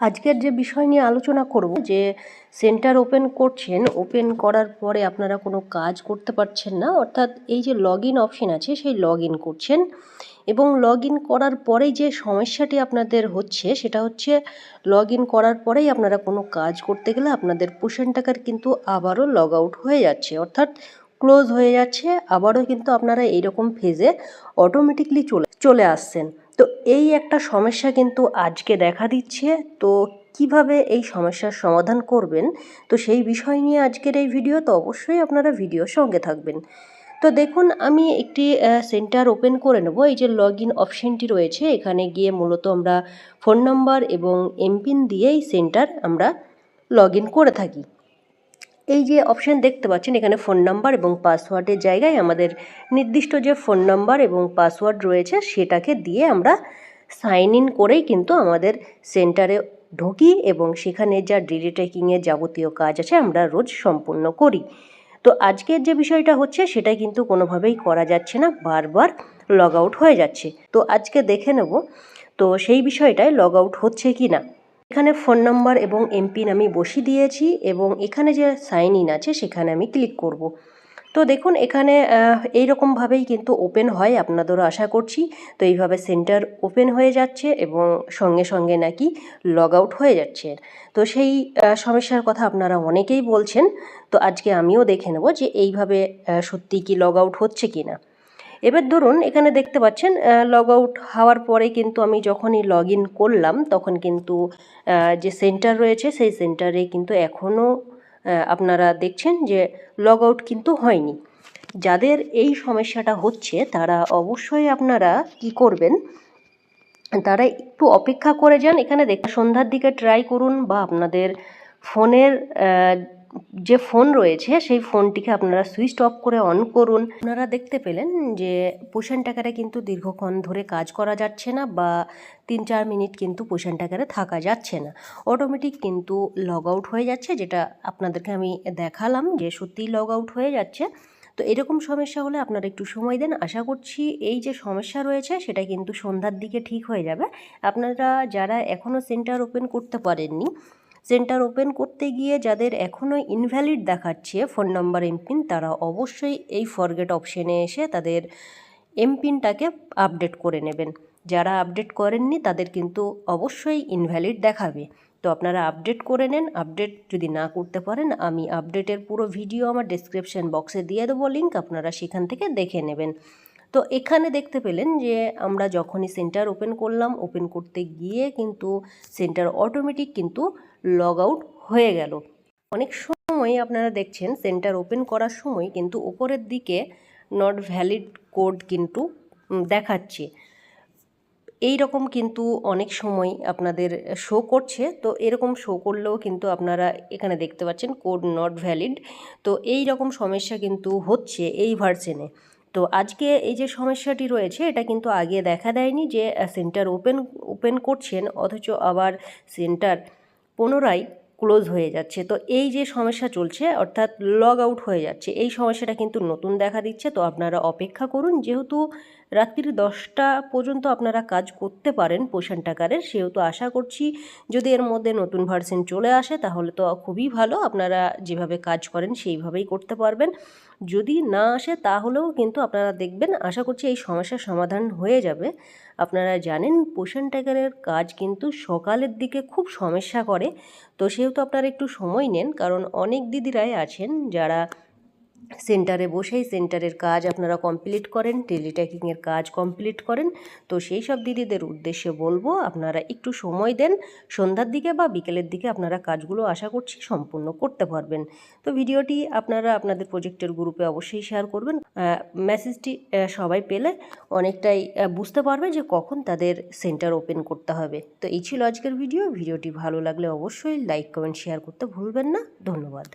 আজকের যে বিষয় নিয়ে আলোচনা করব, যে সেন্টার ওপেন করছেন, ওপেন করার পরে আপনারা কোনো কাজ করতে পারছেন না, অর্থাৎ এই যে লগ ইন অপশন আছে, সেই লগ ইন করছেন এবং লগ ইন করার পরেই যে সমস্যাটি আপনাদের হচ্ছে, সেটা হচ্ছে লগ ইন করার পরেই আপনারা কোনো কাজ করতে গেলে আপনাদের পোষণ টাকার কিন্তু আবারও লগ আউট হয়ে যাচ্ছে, অর্থাৎ ক্লোজ হয়ে যাচ্ছে, আবারও কিন্তু আপনারা এইরকম ফেজে অটোমেটিকলি চলে চলে আসছেন। তো এই একটা সমস্যা কিন্তু আজকে দেখা দিচ্ছে। তো কীভাবে এই সমস্যার সমাধান করবেন? তো সেই বিষয় নিয়ে আজকের এই ভিডিও তো অবশ্যই আপনারা ভিডিওর সঙ্গে থাকবেন। তো দেখুন, আমি একটি সেন্টার ওপেন করে নেব। এই যে লগ ইন অপশানটি রয়েছে, এখানে গিয়ে মূলত আমরা ফোন নাম্বার এবং এমপিন দিয়েই সেন্টার আমরা লগ করে থাকি। এই যে অপশান দেখতে পাচ্ছেন, এখানে ফোন নাম্বার এবং পাসওয়ার্ডের জায়গায় আমাদের নির্দিষ্ট যে ফোন নাম্বার এবং পাসওয়ার্ড রয়েছে, সেটাকে দিয়ে আমরা সাইন ইন করেই কিন্তু আমাদের সেন্টারে ঢুকি এবং সেখানে যা ডিডি টেকিংয়ের যাবতীয় কাজ আছে, আমরা রোজ সম্পূর্ণ করি। তো আজকের যে বিষয়টা হচ্ছে, সেটা কিন্তু কোনোভাবেই করা যাচ্ছে না, বারবার লগ আউট হয়ে যাচ্ছে। তো আজকে দেখে নেব, তো সেই বিষয়টায় লগ আউট হচ্ছে কি না এখানে ফোন নাম্বার এবং এমপিন আমি বসিয়ে দিয়েছি এবং এখানে যে সাইন ইন আছে সেখানে আমি ক্লিক করব। তো দেখুন, এখানে এই এইরকমভাবেই কিন্তু ওপেন হয় আপনাদেরও আশা করছি। তো এইভাবে সেন্টার ওপেন হয়ে যাচ্ছে এবং সঙ্গে সঙ্গে নাকি লগ আউট হয়ে যাচ্ছে। তো সেই সমস্যার কথা আপনারা অনেকেই বলছেন। তো আজকে আমিও দেখে নেব যে এইভাবে সত্যি কি লগ আউট হচ্ছে কি না এবার ধরুন, এখানে দেখতে পাচ্ছেন লগ আউট হওয়ার পরে কিন্তু আমি যখনই লগ ইন করলাম, তখন কিন্তু যে সেন্টার রয়েছে, সেই সেন্টারে কিন্তু এখনও আপনারা দেখছেন যে লগ আউট কিন্তু হয়নি। যাদের এই সমস্যাটা হচ্ছে, তারা অবশ্যই আপনারা কি করবেন, তারা একটু অপেক্ষা করে যান, এখানে দেখ সন্ধ্যার দিকে ট্রাই করুন বা আপনাদের ফোনের যে ফোন রয়েছে, সেই ফোনটিকে আপনারা সুইচ অফ করে অন করুন। আপনারা দেখতে পেলেন যে পোষণ টাকারে কিন্তু দীর্ঘক্ষণ ধরে কাজ করা যাচ্ছে না বা তিন চার মিনিট কিন্তু পোষণ টাকারে থাকা যাচ্ছে না। অটোমেটিক কিন্তু লগ আউট হয়ে যাচ্ছে, যেটা আপনাদেরকে আমি দেখালাম যে সত্যিই লগ আউট হয়ে যাচ্ছে। তো এরকম সমস্যা হলে আপনারা একটু সময় দেন। আশা করছি এই যে সমস্যা রয়েছে, সেটা কিন্তু সন্ধ্যার দিকে ঠিক হয়ে যাবে। আপনারা যারা এখনও সেন্টার ওপেন করতে পারেননি সেন্টার ওপেন করতে গিয়ে যাদের এখনও ইনভ্যালিড দেখাচ্ছে ফোন নাম্বার এমপিন তারা অবশ্যই এই ফরগেট অপশানে এসে তাদের এমপিনটাকে আপডেট করে নেবেন। যারা আপডেট করেননি, তাদের কিন্তু অবশ্যই ইনভ্যালিড দেখাবে। তো আপনারা আপডেট করে নেন আপডেট যদি না করতে পারেন, আমি আপডেটের পুরো ভিডিও আমার ডিসক্রিপশান বক্সে দিয়ে দেবো লিঙ্ক আপনারা সেখান থেকে দেখে নেবেন। তো এখানে দেখতে পেলেন যে আমরা যখনই সেন্টার ওপেন করলাম ওপেন করতে গিয়ে কিন্তু সেন্টার অটোমেটিক কিন্তু লগ আউট হয়ে গেল। অনেক সময় আপনারা দেখছেন সেন্টার ওপেন করার সময় কিন্তু ওপরের দিকে নট ভ্যালিড কোড কিন্তু দেখাচ্ছে। এই রকম কিন্তু অনেক সময় আপনাদের শো করছে। তো এরকম শো করলেও কিন্তু আপনারা এখানে দেখতে পাচ্ছেন কোড নট ভ্যালিড তো এই রকম সমস্যা কিন্তু হচ্ছে এই ভার্সেনে তো আজকে এই যে সমস্যাটি রয়েছে, এটা কিন্তু আগে দেখা দেয়নি যে সেন্টার ওপেন ওপেন করছেন, অথচ আবার সেন্টার পুনরায় ক্লোজ হয়ে যাচ্ছে। তো এই যে সমস্যা চলছে, অর্থাৎ লগ আউট হয়ে যাচ্ছে, এই সমস্যাটা কিন্তু নতুন দেখা দিচ্ছে। তো আপনারা অপেক্ষা করুন, যেহেতু রাত্রির দশটা পর্যন্ত আপনারা কাজ করতে পারেন পোষণ টাকারের, সেহেতু আশা করছি যদি এর মধ্যে নতুন ভার্সন চলে আসে তাহলে তো খুবই ভালো, আপনারা যেভাবে কাজ করেন সেইভাবেই করতে পারবেন। যদি না আসে তাহলেও কিন্তু আপনারা দেখবেন, আশা করছি এই সমস্যার সমাধান হয়ে যাবে। আপনারা জানেন পোষণ টাকারের কাজ কিন্তু সকালের দিকে খুব সমস্যা করে, তো সেহেতু আপনারা একটু সময় নেন, কারণ অনেক দিদিরাই আছেন যারা সেন্টারে বসেই সেন্টারের কাজ আপনারা কমপ্লিট করেন, টেলিট্যাকিংয়ের কাজ কমপ্লিট করেন। তো সেই সব দিদিদের উদ্দেশ্যে বলব, আপনারা একটু সময় দেন, সন্ধ্যার দিকে বা বিকেলের দিকে আপনারা কাজগুলো আশা করছি সম্পূর্ণ করতে পারবেন। তো ভিডিওটি আপনারা আপনাদের প্রজেক্টের গ্রুপে অবশ্যই শেয়ার করবেন। মেসেজটি সবাই পেলে অনেকটাই বুঝতে পারবে যে কখন তাদের সেন্টার ওপেন করতে হবে। তো এই ছিল আজকের ভিডিও। ভিডিওটি ভালো লাগলে অবশ্যই লাইক কমেন্ট শেয়ার করতে ভুলবেন না। ধন্যবাদ।